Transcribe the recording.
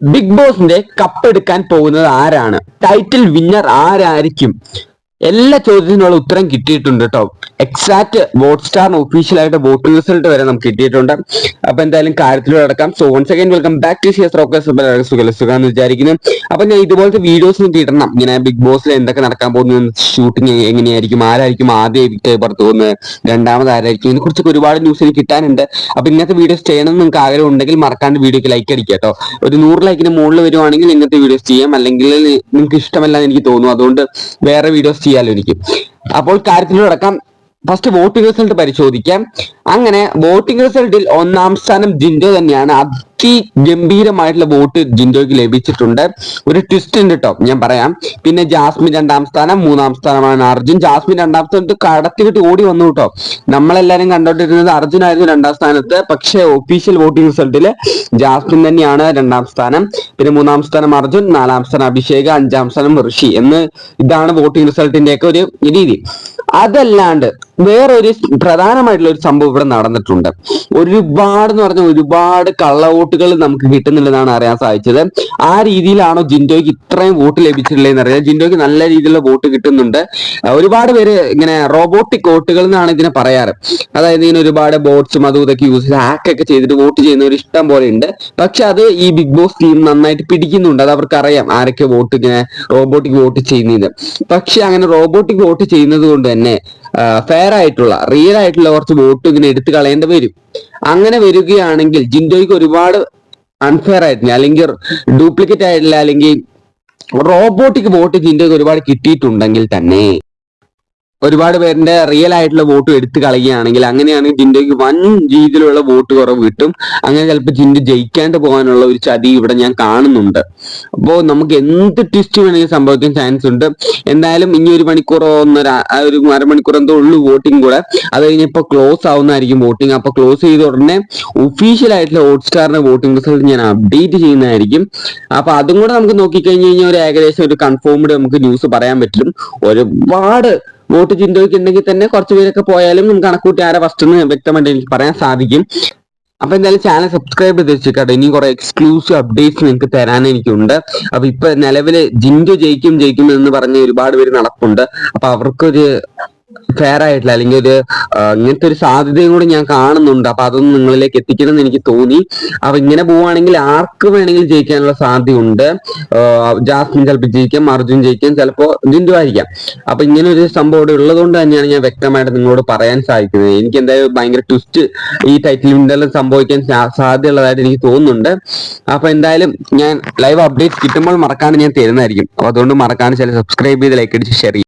Big ബോസിന്റെ cup എടുക്കാൻ പോകുന്നത് ആരാണ്? ടൈറ്റിൽ വിന്നർ ആരായിരിക്കും? എല്ലാ ചോദ്യത്തിനുള്ള ഉത്തരം കിട്ടിയിട്ടുണ്ട് കേട്ടോ എക്സാക്ട് വോട്ട് സ്റ്റാർ ഒഫീഷ്യലായിട്ട് വോട്ട് റിസൾട്ട് വരെ നമുക്ക് കിട്ടിയിട്ടുണ്ട്. അപ്പൊ എന്തായാലും കാര്യത്തിലൂടെ അടക്കാം so one second welcome back to ഷിയസ് rockers സുഖമെന്ന് വിചാരിക്കുന്നു. അപ്പൊ ഞാൻ ഇതുപോലത്തെ വീഡിയോസ് കിട്ടണം ഇങ്ങനെ ബിഗ് ബോസിൽ എന്തൊക്കെ നടക്കാൻ പോകുന്നു ഷൂട്ടിംഗ് എങ്ങനെയായിരിക്കും ആരായിരിക്കും ആദ്യം പുറത്തു പോകുന്നത് രണ്ടാമത് ആരായിരിക്കും ഇതിനെ കുറിച്ചൊക്കെ ഒരുപാട് ന്യൂസ് എനിക്ക് കിട്ടാനുണ്ട്. അപ്പൊ ഇങ്ങനത്തെ വീഡിയോസ് ചെയ്യണം നിങ്ങൾക്ക് ആഗ്രഹം ഉണ്ടെങ്കിൽ മറക്കാണ്ട് വീഡിയോക്ക് ലൈക്ക് അടിക്കുക കേട്ടോ ഒരു നൂറ് ലൈക്കിന് മുകളിൽ വരുവാണെങ്കിൽ ഇങ്ങനത്തെ വീഡിയോസ് ചെയ്യാം. അല്ലെങ്കിൽ നിങ്ങൾക്ക് ഇഷ്ടമല്ല എനിക്ക് തോന്നുന്നു. അതുകൊണ്ട് വേറെ വീഡിയോസ് ചെയ്യാലോ എനിക്ക് അപ്പോൾ കാര്യത്തിലൂടെ അടക്കാം ഫസ്റ്റ് വോട്ടിംഗ് റിസൾട്ട് പരിശോധിക്കാം. അങ്ങനെ വോട്ടിംഗ് റിസൾട്ടിൽ ഒന്നാം സ്ഥാനം ജിൻഡോ തന്നെയാണ്. അതിഗംഭീരമായിട്ടുള്ള വോട്ട് ജിൻഡോയ്ക്ക് ലഭിച്ചിട്ടുണ്ട്. ഒരു ട്വിസ്റ്റ് ഉണ്ട് കേട്ടോ ഞാൻ പറയാം. പിന്നെ ജാസ്മിൻ രണ്ടാം സ്ഥാനം മൂന്നാം സ്ഥാനമാണ് അർജുൻ. ജാസ്മിൻ രണ്ടാം സ്ഥാനത്ത് കടത്തിവിട്ട് ഓടി വന്നു കേട്ടോ നമ്മളെല്ലാരും കണ്ടോണ്ടിരുന്നത് അർജുൻ ആയിരുന്നു രണ്ടാം സ്ഥാനത്ത്. പക്ഷേ ഒഫീഷ്യൽ വോട്ടിംഗ് റിസൾട്ടിൽ ജാസ്മിൻ തന്നെയാണ് രണ്ടാം സ്ഥാനം. പിന്നെ മൂന്നാം സ്ഥാനം അർജുൻ നാലാം സ്ഥാനം അഭിഷേക് അഞ്ചാം സ്ഥാനം ഋഷി. എന്ന് ഇതാണ് വോട്ടിംഗ് റിസൾട്ടിന്റെ ഒക്കെ ഒരു രീതി. അതല്ലാണ്ട് വേറൊരു പ്രധാനമായിട്ടുള്ള ഒരു സംഭവം ഇവിടെ നടന്നിട്ടുണ്ട്. ഒരുപാട് എന്ന് പറഞ്ഞാൽ ഒരുപാട് കള്ളവോട്ടുകൾ നമുക്ക് കിട്ടുന്നില്ലെന്നാണ് അറിയാൻ സാധിച്ചത്. ആ രീതിയിലാണോ ജിൻഡോയ്ക്ക് ഇത്രയും വോട്ട് ലഭിച്ചിട്ടുള്ളതെന്ന് അറിയാം. ജിൻഡോയ്ക്ക് നല്ല രീതിയിലുള്ള വോട്ട് കിട്ടുന്നുണ്ട്. ഒരുപാട് പേര് ഇങ്ങനെ റോബോട്ടിക് വോട്ടുകൾ എന്നാണ് ഇതിനെ പറയാറ്. അതായത് ഇങ്ങനെ ഒരുപാട് ബോട്ട്സും അതും ഇതൊക്കെ യൂസ് ചെയ്ത് ഹാക്ക് ഒക്കെ ചെയ്തിട്ട് വോട്ട് ചെയ്യുന്നവർ ഇഷ്ടം പോലെ ഉണ്ട്. പക്ഷെ അത് ഈ ബിഗ് ബോസ് ടീം നന്നായിട്ട് പിടിക്കുന്നുണ്ട്. അത് അവർക്ക് അറിയാം ആരൊക്കെ വോട്ട് ഇങ്ങനെ റോബോട്ടിക് വോട്ട് ചെയ്യുന്നത് പക്ഷെ അങ്ങനെ റോബോട്ടിക് വോട്ട് ചെയ്യുന്നത് കൊണ്ട് തന്നെ ഫെയർ ആയിട്ടുള്ള റിയൽ ആയിട്ടുള്ള കുറച്ച് വോട്ട് ഇങ്ങനെ എടുത്തു കളയേണ്ടി വരും. അങ്ങനെ വരികയാണെങ്കിൽ ജിൻഡോയ്ക്ക് ഒരുപാട് അൺഫെയർ ആയിട്ടില്ല അല്ലെങ്കിൽ ഡ്യൂപ്ലിക്കേറ്റ് ആയിട്ടില്ല അല്ലെങ്കിൽ റോബോട്ടിക് വോട്ട് ജിൻഡോയ്ക്ക് ഒരുപാട് കിട്ടിയിട്ടുണ്ടെങ്കിൽ തന്നെ. ഒരുപാട് പേരിന്റെ റിയൽ ആയിട്ടുള്ള വോട്ട് എടുത്തു കളയുകയാണെങ്കിൽ അങ്ങനെയാണെങ്കിൽ ജിൻഡോയ്ക്ക് വൻ രീതിയിലുള്ള വോട്ട് കുറവ് കിട്ടും. അങ്ങനെ ചിലപ്പോൾ ജിൻഡു ജയിക്കാണ്ട് പോകാനുള്ള ഒരു ചതി ഇവിടെ ഞാൻ കാണുന്നുണ്ട്. അപ്പോൾ നമുക്ക് എന്ത് ട്വിസ്റ്റ് വേണമെങ്കിൽ സംഭവിക്കാൻ ചാൻസ് ഉണ്ട്. എന്തായാലും ഇനി ഒരു മണിക്കൂറോ ഒന്നര ഒരു അരമണിക്കൂർ എന്തോ ഉള്ളൂ വോട്ടിംഗ് കൂടെ. അത് കഴിഞ്ഞപ്പോൾ ക്ലോസ് ആവുന്നതായിരിക്കും വോട്ടിംഗ് അപ്പോൾ ക്ലോസ് ചെയ്ത ഉടനെ ഒഫീഷ്യൽ ആയിട്ടുള്ള ഹോട്ട്സ്റ്റാറിന്റെ വോട്ടിംഗ് റിസൾട്ട് ഞാൻ അപ്ഡേറ്റ് ചെയ്യുന്നതായിരിക്കും. അപ്പോൾ അതും കൂടെ നമുക്ക് നോക്കിക്കഴിഞ്ഞ് കഴിഞ്ഞാൽ ഒരു ഏകദേശം ഒരു കൺഫേംഡ് നമുക്ക് ന്യൂസ് പറയാൻ പറ്റും. ഒരുപാട് വോട്ട് ചിന്തയ്ക്ക് ഉണ്ടെങ്കിൽ തന്നെ കുറച്ച് പേരൊക്കെ പോയാലും നമുക്ക് കണക്കൂട്ടി ആരെ ഫസ്റ്റ് എന്ന് വ്യക്തമായിട്ട് എനിക്ക് പറയാൻ സാധിക്കും. അപ്പൊ എന്തായാലും ചാനൽ സബ്സ്ക്രൈബ് ചെയ്ത് വെച്ചിട്ട് ഇനി കുറെ എക്സ്ക്ലൂസീവ് അപ്ഡേറ്റ്സ് നിങ്ങൾക്ക് തരാൻ എനിക്കുണ്ട്. അപ്പൊ ഇപ്പൊ നിലവിൽ ജിൻഡു ജയിക്കും ജയിക്കും എന്ന് പറഞ്ഞ് ഒരുപാട് പേര് നടപ്പുണ്ട്. അപ്പൊ അവർക്കൊരു ഫെയർ ആയിട്ടില്ല അല്ലെങ്കിൽ ഒരു ഇങ്ങനത്തെ ഒരു സാധ്യതയും കൂടി ഞാൻ കാണുന്നുണ്ട്. അപ്പൊ അതൊന്നും നിങ്ങളിലേക്ക് എത്തിക്കണം എന്ന് എനിക്ക് തോന്നി. അപ്പൊ ഇങ്ങനെ പോവുകയാണെങ്കിൽ ആർക്ക് വേണമെങ്കിലും ജയിക്കാനുള്ള സാധ്യതയുണ്ട്. ജാസ്മിൻ ചിലപ്പോൾ ജയിക്കാം അർജുൻ ജയിക്കാം ചിലപ്പോൾ ജിൻഡു ആയിരിക്കാം. അപ്പൊ ഇങ്ങനെ ഒരു സംഭവം ഇവിടെ ഉള്ളതുകൊണ്ട് തന്നെയാണ് ഞാൻ വ്യക്തമായിട്ട് നിങ്ങളോട് പറയാൻ സാധിക്കുന്നത്. എനിക്ക് എന്തായാലും ഭയങ്കര ട്വിസ്റ്റ് ഈ ടൈറ്റിൽ വിൻഡറിൽ സംഭവിക്കാൻ സാധ്യതയുള്ളതായിട്ട് എനിക്ക് തോന്നുന്നുണ്ട്. അപ്പൊ എന്തായാലും ഞാൻ ലൈവ് അപ്ഡേറ്റ് കിട്ടുമ്പോൾ മറക്കാണ്ട് ഞാൻ തരുന്നതായിരിക്കും. അപ്പൊ അതുകൊണ്ട് മറക്കാണ്ട് ചില സബ്സ്ക്രൈബ് ചെയ്ത് ലൈക്ക് അടിച്ച് ഷെയർ